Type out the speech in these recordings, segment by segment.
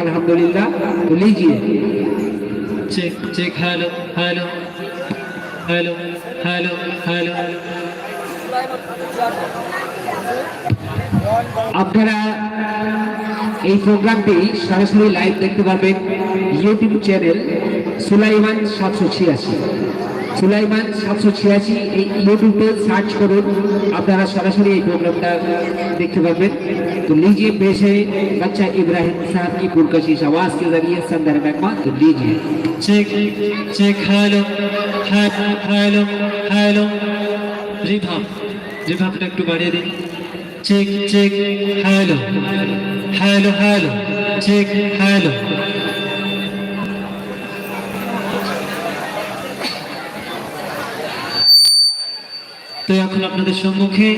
अल्हम्दुलिल्लाह तो लीजिए check check hello hello hello hello hello আপনারা এই প্রোগ্রামটি সরাসরি লাইভ দেখতে পারবেন ইউটিউব চ্যানেল সুলাইমান সাতশো ছিয়াশি সুলাইমান সাতশো ছিয়াশি এই ইউটিউবে সার্চ করুন আপনারা সরাসরি এই প্রোগ্রামটা দেখতে পাবেন तो लीजिए पेश है बच्चा इब्राहिम साहब की पुरकशिश आवाज के जरिए संदर महमा तो लीजिए check check hello hello hello hello reverb রিভাবটা একটু বাড়িয়ে দিন check check hello hello hello check hello তো এখন আপনাদের সম্মুখে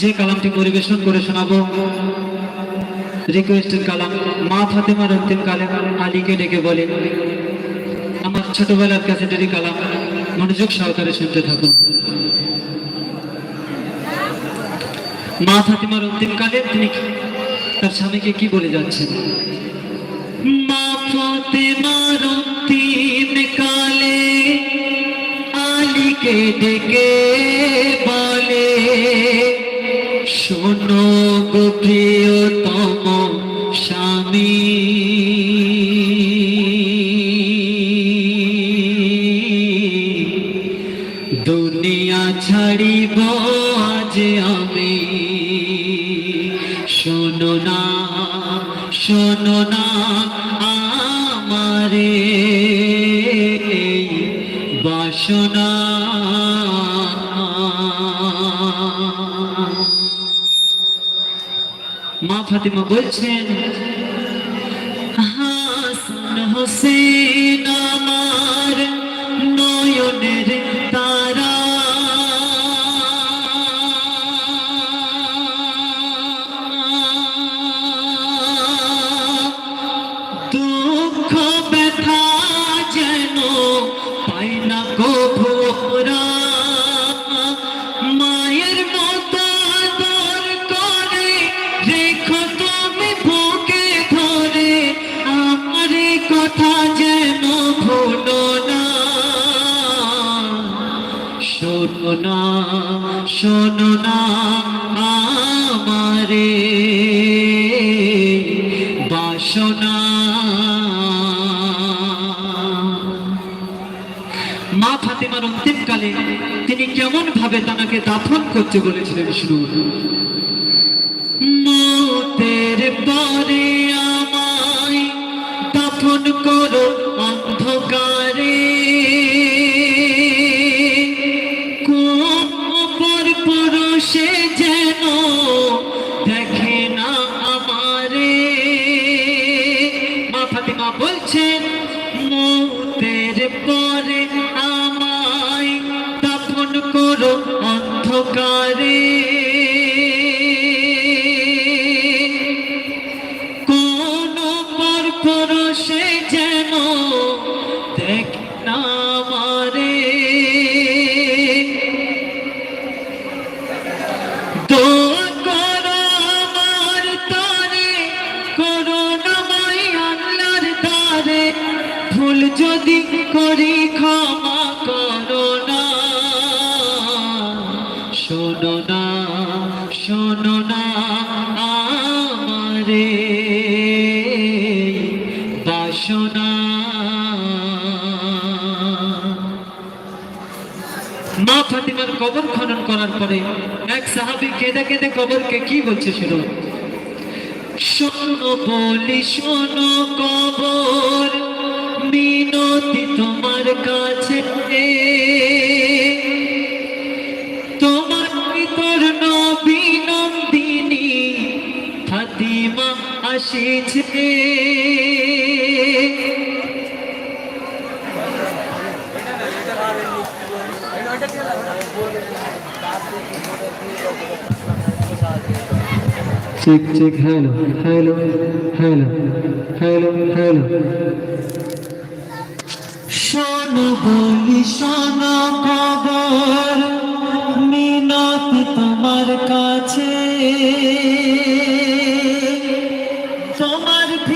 যে কালামটি পরিবেশন করে শোনাবো। রিকোয়েস্টের কালাম, মা ফাতেমার অন্তিম কালে আলীকে ডেকে বলেন আমার ছোটবেলার ক্যাসেটেরই কালাম, মনোযোগ সহকারে শুনতে থাকুন। মা ফাতেমার অন্তিম কালে তিনি তার স্বামীকে কি বলে যাচ্ছেন? মা ফাতেমার অন্তিম কালে আলীকে ডেকে বলে, শোনো গো প্রিয়তম স্বামী। দুনিয়া ছাড়িব আজ আমি। শোনো না শোনো না আমারে। বাসনা ফাতিমা বলছেন হাসান হোসেন আমার নয়নের তারা। দুঃখ ব্যথা যেন পাই না গোভরা মায়ের শোনো শোনো না আমারে। বাসনা। মা ফাতেমার অন্তিমকালে তিনি কেমন ভাবে তাকে দাফন করতে বলেছিলেন শুনুন। পুরুষে যেন দেখে না আমারে। মা ফাতিমা বলছেন মতের পরে আমায় দাফন করো অন্ধকারে। ভুল যদি করি ক্ষমা করো না। শোনো না শোনো না আমারে। বাসনা। মা ফাতিমার কবর খনন করার পরে এক সাহাবি কেঁদে কেঁদে কবরকে কি বলছে শুনো শোনো বলি, শোনো কবর। মিনতি তোমার কাছে তোমার ভিতর নবীনন্দিনী Fatima আসিছে। Check check, hello hello hello hello hello. শোনো বলি শোনো।